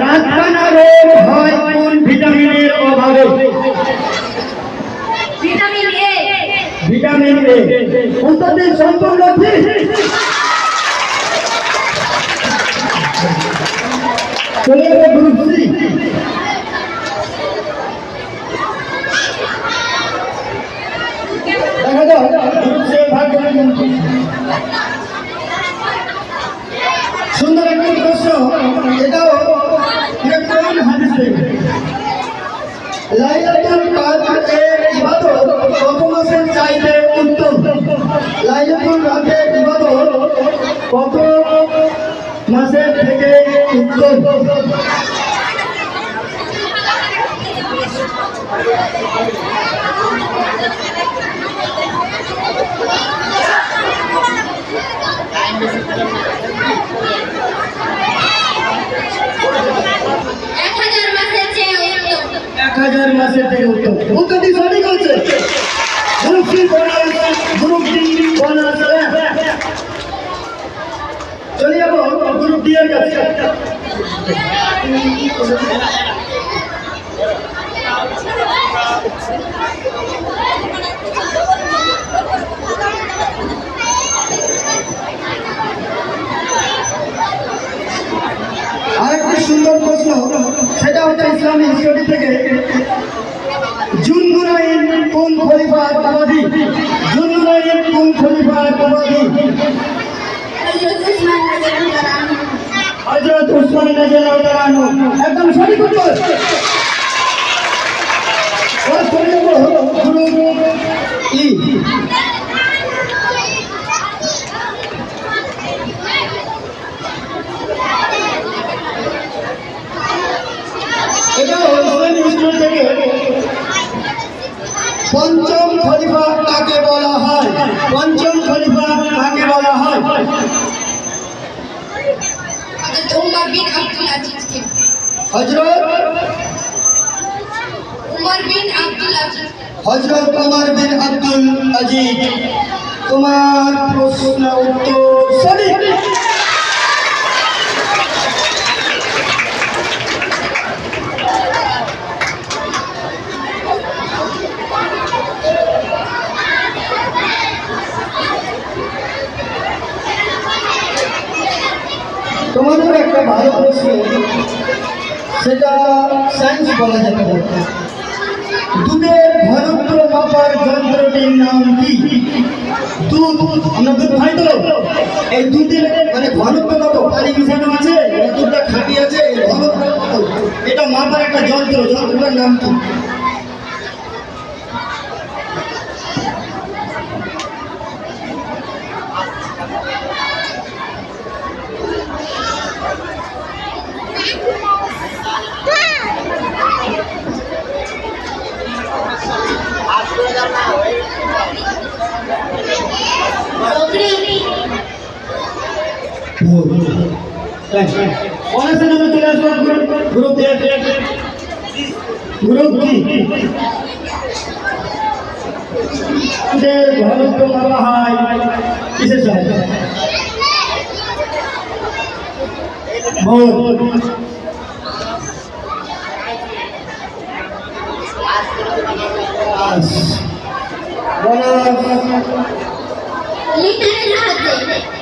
রাতকানা রোগ হয় কোন ভিটামিনের অভাবে? Vitamin A. Vitamin A. উত্তরটি সম্পূর্ণ ঠিক। চলে যাবে গ্রুপ সি দেখা যাক। গ্রুপ সি ভাগ্য কেমন। সুন্দর একটি প্রশ্ন এটাও এটা হাদিসে লাইলাতুল কাদরের ইবাদত কত মাসের চাইতে উত্তম লাইলাতুল রাতের ইবাদত কত মাসের থেকে উত্তম এক উত্তম এক হাজার মাসের থেকে উত্তম উত্তরটি সঠিক হচ্ছে group C bonus group D bonus চলে যাব গ্রুপ ডি এর কাছে উসমান রাদিয়াল্লাহু তাআলা একদম সঠিক উত্তর। এটা থেকে। পঞ্চম খলিফা কাকে বলা হয়? পঞ্চম খলিফা কাকে বলা হয়? উমর বিন আব্দুল আজিজকে হজরত উমর বিন আব্দুল আজিজ হজরত কুমার বিন আব্দুল আজিজ। তোমার প্রশ্ন উত্তর সঠিক। তোমাদের একটা প্রশ্ন সেটা সায়েন্স বলা যেতে পারে। দুধের ঘনত্ব মাপার যন্ত্রটির নাম কি? দুধ, আমরা দুধ খাই তো। এই দুধের মানে ঘনত্ব কত পানি মিশানো আছে দুধটা খাঁটি আছে এটা মাপার একটা যন্ত্র, যন্ত্রটার নাম কি? অনেকের নামে চলে আসবে গ্রুপ গ্রুপ কি ঘনত্ব হয় কিসের সাহায্যে ভোট। লিটারের সাহায্যে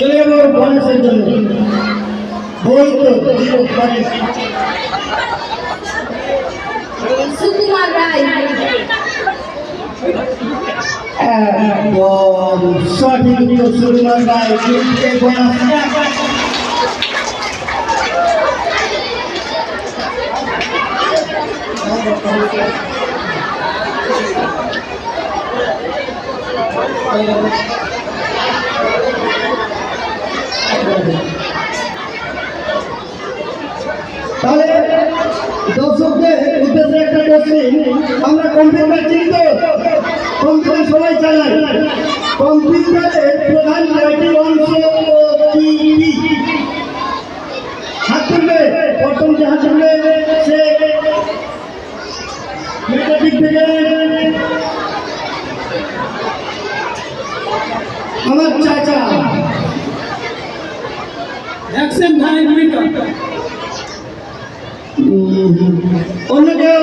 যাব গণেশের জন্য। বই তো সুকুমার রায়। সঠিক উত্তর সুরমার গায়ে তিনটে বোনাস তাহলে দর্শকদের উদ্দেশ্যে একটা কোশ্চেন আমরা কম্পিউটার চিনি কম্পিউটার সবাই চালাই কম্পিউটারের প্রধান কয়টি অংশ হাত তুলবে। প্রথম যে হাত তুলবে, সে আমার চাচা। অ্যাকশন ভাই ভূমিকা। অন্য কেউ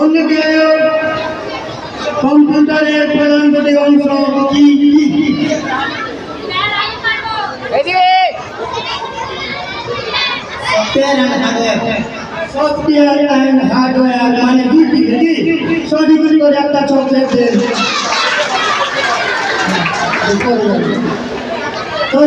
অন্য কেউ কম্পিউটারের প্রধান দুটি অংশ কি? কি সফটওয়্যার অ্যান্ড হার্ডওয়্যার মানে দুই দিকে কি সঠিক উত্তর একটা চকলেট তো